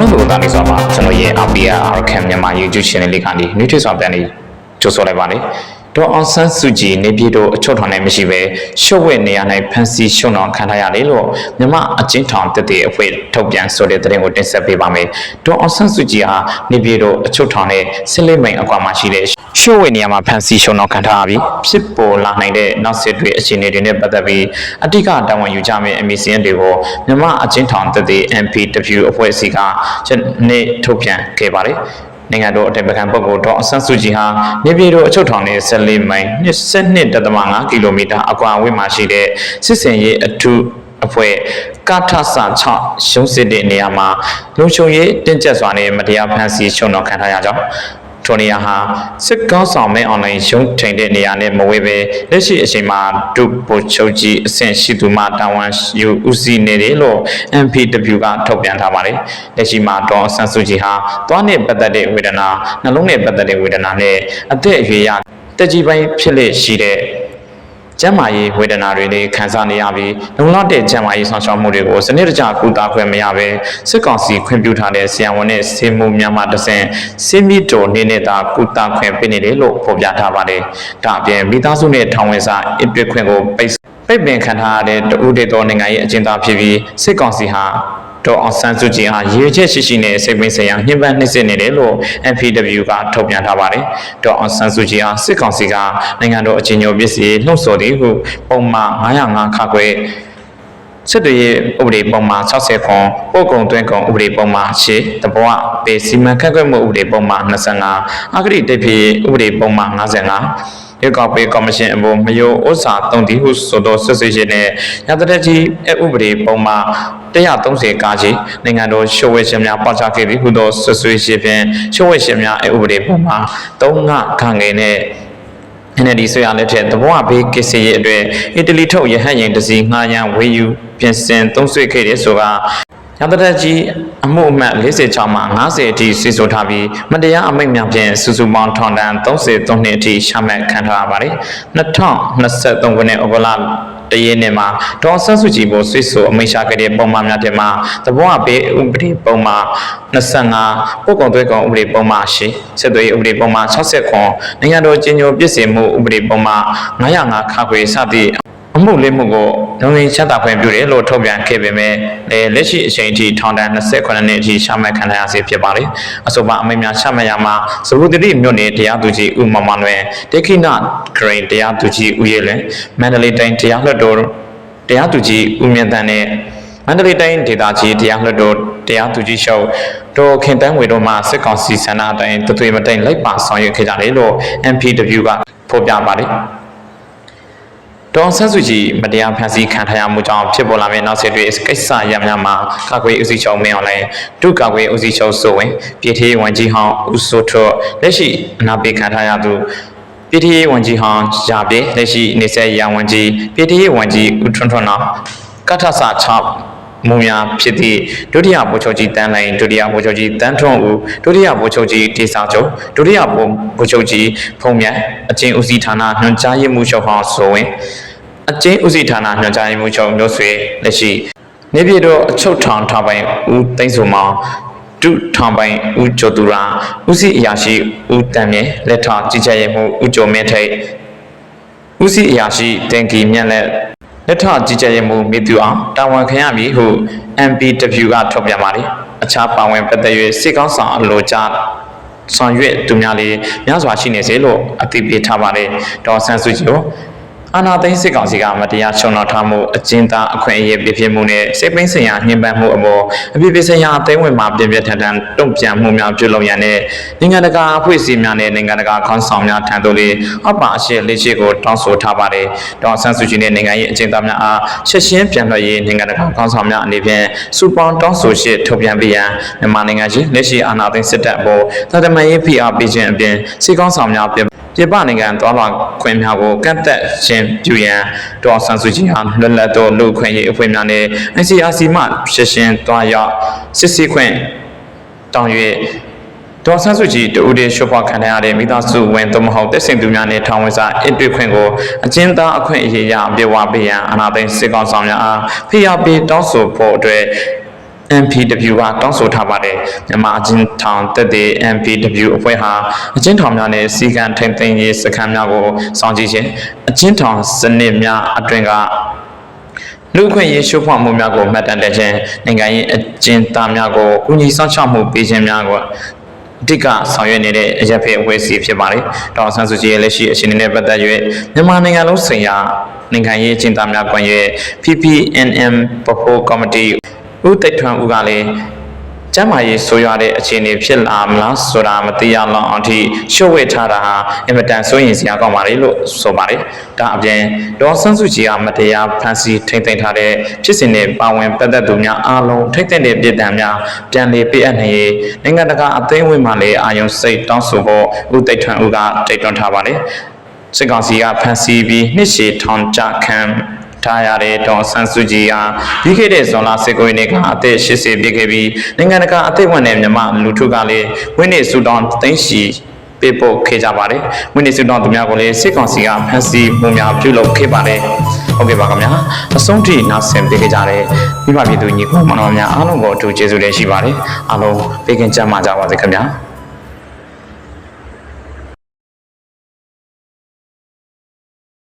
အားလုံးကိုတာနေစွာပါကျွန်တော်ရဲ့ APR RCAM မြန်မာ YouTube channel လေးကနေ new tweet ဆောင်ပြန်နေကြိုဆိုလိုက်ပါလေဒေါ်အောင်ဆန်းစုကြည်နေပြည်တော်အချုပ်ထောင်နဲ့မရှိပဲရှုပ်ဝဲနေရ၌ဖန်စီရှုံအောင်ခံထားရတယ်လို့မြန်မာအချင်းထောင်တက်တဲ့အဖွဲ့ထုတ်ပြန်ဆိုတဲ့သတင်းကိုတင်ဆက်ပေးပါမယ်ဒေါ်အောင်ဆန်းစုကြည်ဟာနေပြည်တော်အချုပ်ထောင်နဲ့ဆစ်လေးမိန်အကွာမှာရှိတဲ့ ရှုပ်ဝဲနေရမှာဖန်စီရှုံအောင်ခံထားရပြီးဖြစ်ပေါ်လာနိုင်တဲ့နောက်ဆက်တွဲအခြေအနေတွေနဲ့ပတ်သက်ပြီးအတိတ်ကတာဝန်ယူကြမယ့်အမည်စင်းတွေကိုမြန်မာအချင်းထောင်တက်တဲ့ MPW အဖွဲ့အစည်းကယနေ့ထုတ်ပြန်ခဲ့ပါတယ်နိုင်ငံတော်အထက်ပကံပုဂ္ဂိုလ်ဒေါ်အဆန်းစုကြည်ဟာနေပြည်တော်အချုပ်ထောင်နဲ့14မိုင်22.5ကီလိုမီတာအကွာအဝေးမှာရှိတဲ့စစ်စင်ရေးအထူးအဖွဲ့ကာထဆာ6ရှုံးစစ်တဲ့နေရာမှာလုံခြုံရေးတင်းကျပ်စွာနဲ့မတရားဖမ်းဆီးရှုံနှောင်ခံထားရကြောင်း ထိုနေရာဟာစစ်ကောင်းဆောင်မဲအွန်လိုင်းရုံးထိန်တဲ့နေရာနဲ့မဝေးပဲလက်ရှိအချိန်မှာဒုဗိုလ်ချုပ်ကြီးအဆင့်ရှိသူမှတာဝန်ယူဦးစီးနေတယ်လို့ MPW ကထုတ်ပြန်ထားပါတယ်။လက်ရှိမှာတော့ဆန်စုကြည်ဟာသွားနဲ့ပတ်သက်တဲ့ဝေဒနာနှလုံးနဲ့ပတ်သက်တဲ့ဝေဒနာနဲ့အသက်အရွယ်ရတက်ကြီးပိုင်းဖြစ်လက်ရှိတဲ့ ကျန်းမာရေးဝေဒနာတွေလည်းခံစားနေရပြီးလုံလောက်တဲ့ကျန်းမာရေးဆောင်ရှောက်မှုတွေကိုစနစ်တကျကုသခွင့်မရဘဲစစ်ကောင်စီခွင့်ပြုထားတဲ့ဆရာဝန်နဲ့ဆေးမှုများမှတဆင့်ဆေးမြစ်တော်နေနဲ့သာကုသခွင့်ပေးနေတယ်လို့ဖော်ပြထားပါတယ်။ဒါအပြင်မိသားစုနဲ့ထောင်ဝင်စာအပြစ်ခွင့်ကိုပိတ် ပိတ်ပင်ခံထားရတဲ့တဦးတည်းသောနိုင်ငံရဲ့အကျဉ်းသားဖြစ်ပြီးစစ်ကောင်စီဟာဒေါ်အောင်ဆန်းစုကြည်ဟာရည်ရွယ်ချက်ရှိရှိနဲ့စိတ်ပင်းဆိုင်ရာညှဉ်းပန်းနှိမ့်စစ်နေတယ်လို့ MPW ကထုတ်ပြန်ထားပါတယ်။ဒေါ်အောင်ဆန်းစုကြည်ဟာစစ်ကောင်စီကနိုင်ငံတော်အကြီးအကျယ်ပစ္စည်းလှုံ့ဆော်သည်ဟုပုံမှန်905ခါခွဲစစ်တွေရဲ့ဥပဒေပုံမှန်60ခွန်ပို့ကုံတွင်းကုံဥပဒေပုံမှန်8တဘောကပေစီမံခန့်ခွဲမှုဥပဒေပုံမှန်25အဂတိတိတ်ဖြစ်ဥပဒေပုံမှန်55 ရွေးကောက်ပွဲကော်မရှင်အပေါ်မယိုဥစ္စာတုံးတီဟုဆိုသောဆွဆွေးရှင်နဲ့ရတရက်ကြီးအဥပဒေပုံမှန်130ကားကြီးနိုင်ငံတော်ရှုပ်ဝဲရှင်များပေါချခဲ့ပြီးဟူသောဆွဆွေးရှင်ဖြင့်ရှုပ်ဝဲရှင်များအဥပဒေပုံမှန်3ငါခန့်ငယ်နဲ့ NLD ဆွေရလက်ထက်သဘောအဘေးကစ္စရေးအတွက်အီတလီထုတ်ရဟတ်ရင်တစ်စီးငှားရန်ဝေယူပြင်ဆင်သုံးဆွေခဲ့တဲ့ဆိုတာ ရတရက်ကြီးအမှုအမှတ်46မှ90အထိဆွေးဆိုထားပြီးမတရားအမိန့်များဖြင့်စုစုပေါင်းထောင်ဒဏ်33နှစ်အထိရှာမှတ်ခံထားရပါတယ်2023ခုနှစ်ဩဂုတ်လတရင်းနဲ့မှာဒေါ်ဆန်းစုကြည်ကိုဆွေးဆိုအမိန့်ရှာခဲ့တဲ့ပုံမှန်များတဲ့မှာသဘောအဘေးဥပဒေပုံမှန်25ပုဂ္ဂိုလ်သွဲကောင်ဥပဒေပုံမှန်10ဆက်သွယ်ရေးဥပဒေပုံမှန်60ခွန်နိုင်ငံတော်ကျင်းညိုပြည့်စုံမှုဥပဒေပုံမှန်905ခါခွေစသည့် အမှုလေးမှုကိုလုံငင်ချက်တာခွင့်ပြုတယ်လို့ထုတ်ပြန်ခဲ့ပေမဲ့လည်းလက်ရှိအချိန်အထိထောင်ဒဏ်28နှစ်အထိရှာမှတ်ခံရဆဲဖြစ်ပါတယ်။အဆိုပါအမိန့်များရှာမှတ်ရမှာသဘုတတိမြို့နယ်တရားသူကြီးဦးမမနွယ်တေခိနဂရိန်တရားသူကြီးဦးရဲလွင်မန္တလေးတိုင်းတရားလွှတ်တော်တရားသူကြီးဦးမြင့်တန်းနဲ့မန္တလေးတိုင်းဒေသကြီးတရားလွှတ်တော်တရားသူကြီးရှုပ်ဒေါ်ခင်တန်းဝေတို့မှစစ်ကောင်စီဆန္ဒအတိုင်းတသွေမတိန်လိုက်ပါဆောင်ရွက်ခဲ့ကြတယ်လို့ MPW ကဖော်ပြပါတယ်။ ဒေါန်ဆန်းစုကြည်မတရားဖန်ဆီးခံထားရမှုကြောင့်ဖြစ်ပေါ်လာမယ့်နောက်ဆက်တွဲကိစ္စရပ်များမှာကာကွယ်ဦးစီးချုပ်မင်းအောင်လှိုင်ဒုကာကွယ်ဦးစီးချုပ်စိုးဝင်ပြည်ထရေးဝန်ကြီးဟောင်းဦးစိုးထွတ်လက်ရှိအနာပေးခံထားရသူပြည်ထရေးဝန်ကြီးဟောင်းရာပြည့်လက်ရှိနေဆက်ရဝန်ကြီးပြည်ထရေးဝန်ကြီးဦးထွန်းထွန်းအောင်ကထဆာ6 မုံရဖြစ်သည့်ဒုတိယဗိုလ်ချုပ်ကြီးတန်းလိုင်ဒုတိယဗိုလ်ချုပ်ကြီးတန်းထွန်းဦးဒုတိယဗိုလ်ချုပ်ကြီးတေစာချုပ်ဒုတိယဗိုလ်ချုပ်ကြီးဖုံမြန်အချင်းဦးစီးဌာနညွှန်ကြားရေးမှူးချုပ်ဟောင်းဆိုဝင်အချင်းဦးစီးဌာနညွှန်ကြားရေးမှူးချုပ်မျိုးဆွေလက်ရှိနေပြည်တော်အချုပ်ထောင်ထားပိုင်ဦးသိန်းစုံမောင်ဒုထောင်ပိုင်ဦးကျော်သူရာဦးစီးအရာရှိဦးတန်မြင့်လက်ထောက်ကြီးကြပ်ရေးမှူးဦးကျော်မင်းထိတ်ဦးစီးအရာရှိတင်ကီမြတ်လက် လက်ထကြီးကြပ်ရေးမှူးမိသူအောင်တာဝန်ခံရပြီဟု MPW ကထုတ်ပြန်ပါတယ်အခြားပါဝင်ပတ်သက်၍စစ်ကောင်းဆောင်အလိုကြားဆောင်ရွက်သူများလေးများစွာရှိနေစေလို့အသိပေးထားပါတယ်ဒေါ်ဆန်းစုကြည်ကို အာနာသိန်းစစ်ကောင်စီကမတရားချုံတော်ထားမှုအကျဉ်းသားအခွင့်အရေးပြဖြစ်မှုနဲ့စိတ်ပိန်းဆိုင်ရာနှိမ်ပန်းမှုအပေါ်အပြစ်ပေးဆိုင်ရာအသိဝင်မှာပြင်းပြထန်ထန်တုံ့ပြန်မှုများပြုလုပ်ရတဲ့နိုင်ငံတကာအဖွဲ့အစည်းများနဲ့နိုင်ငံတကာခေါင်းဆောင်များထံသို့လေအပ္ပအရှိလေးရှိကိုတောင်းဆိုထားပါတယ်။ဒေါ်ဆန်းစုကြည်နဲ့နိုင်ငံရေးအကျဉ်းသားများအားချက်ချင်းပြန်လွှတ်ရေးနိုင်ငံတကာခေါင်းဆောင်များအနေဖြင့်စူပေါင်းတောင်းဆိုရှစ်ထုတ်ပြန်ပေးရန်မြန်မာနိုင်ငံရှိလက်ရှိအာဏာသိမ်းစစ်တပ်အပေါ်သတ္တမန်ရေးဖိအားပေးခြင်းအပြင်စီကောင်းဆောင်များပြ ပြပနိုင်ငံသွားလာခွင့်များကိုကန့်သက်ခြင်းပြုရန်ဒေါ်ဆန်စုကြည်ဟာလွတ်လပ်သောလူခွင့်ရေးအဖွဲ့များနဲ့ ICRC မှရှင်းရှင်းသွားရောက်စစ်ဆေးခွင့်တောင်း၍ဒေါ်ဆန်းစုကြည်တူဒီရှုပ်ဖွားခံရတဲ့မိသားစုဝင်သို့မဟုတ်တက်ဆင်သူများနဲ့ထောင်ဝင်စာအစ်တွေ့ခွင့်ကိုအကျဉ်းသားအခွင့်အရေးရအပြည့်အဝပေးရန်အနာသိစစ်ကောင်ဆောင်များအားဖိအားပေးတောင်းဆိုဖို့အတွက် MPW ကတောင်းဆိုထားပါတယ်မြန်မာအချင်းထောင်တက်တဲ့ MPW အဖွဲ့ဟာအချင်းထောင်များနဲ့စီကံထိန်သိမ်းရေးစခန်းများကိုစောင့်ကြည့်ခြင်းအချင်းထောင်စနစ်များအတွင်ကလူ့အခွင့်အရေးရှုဖောက်မှုများကိုမှတ်တမ်းတင်ခြင်းနိုင်ငံရေးအကျဉ်းသားများကိုကူညီဆောင်ရှောက်မှုပေးခြင်းများကိုအဓိကဆောင်ရွက်နေတဲ့အရက်ဖေးအဖွဲ့အစည်းဖြစ်ပါတယ်။တောင်ဆန်းစုကြည်ရဲ့လက်ရှိအခြေအနေနဲ့ပတ်သက်၍မြန်မာနိုင်ငံလုံးဆိုင်ရာနိုင်ငံရေးအကျဉ်းသားများကွန်ရက် PPNM ပဖိုးကော်မတီ ဦးတိတ်ထွန်းဦးကလည်းကျမ်းမာရေးဆိုးရွားတဲ့အခြေအနေဖြစ်လာမလားဆိုတာမသိရလောက်အောင်အထိရှုပ်ဝဲထားတာဟာအင်မတန်စိုးရိမ်စရာကောင်းပါလေလို့ဆိုပါတယ်။ဒါအပြင်ဒေါ်ဆန်းစုကြည်ကမတရားဖန်ဆီးထိမ့်သိမ်းထားတဲ့ဖြစ်စဉ်တွေပါဝင်ပတ်သက်သူများအားလုံးထိမ့်သိမ်းတဲ့ပြည်တံများပြန်လည်ပေးအပ်နိုင်ရေးနိုင်ငံတကာအသိအဝိမှာလည်းအာယုံစိတ်တောင်းဆိုဖို့ဦးတိတ်ထွန်းဦးကတိုက်တွန်းထားပါတယ်။စစ်ကောင်စီကဖမ်းဆီးပြီးနှစ်ရှည်ထောင်ချခံ ထားရတဲ့ဒေါ်ဆန်းစုကြည်ဟာပြီးခဲ့တဲ့ဇွန်လ19ရက်နေ့ကအသက်80ပြည့်ခဲ့ပြီးနိုင်ငံတကာအသက်ဝင်တဲ့မြန်မာလူထုကလည်းဝင်းနေဆူတောင်းသိန်းရှိပေးပို့ခဲ့ကြပါတယ်။ဝင်းနေဆူတောင်းသူများကိုလည်းစစ်ကောင်စီကဖမ်းဆီးမှုများပြုလုပ်ခဲ့ပါတယ်။ဟုတ်ကဲ့ပါခင်ဗျာ။အဆုံးထိနားဆင်ပေးကြတဲ့မိဘပြည်သူညီကိုမောင်နှမများအားလုံးကိုအထူးကျေးဇူးတင်ရှိပါတယ်။အားလုံးပေးကင်ကြမှာကြပါစေခင်ဗျာ။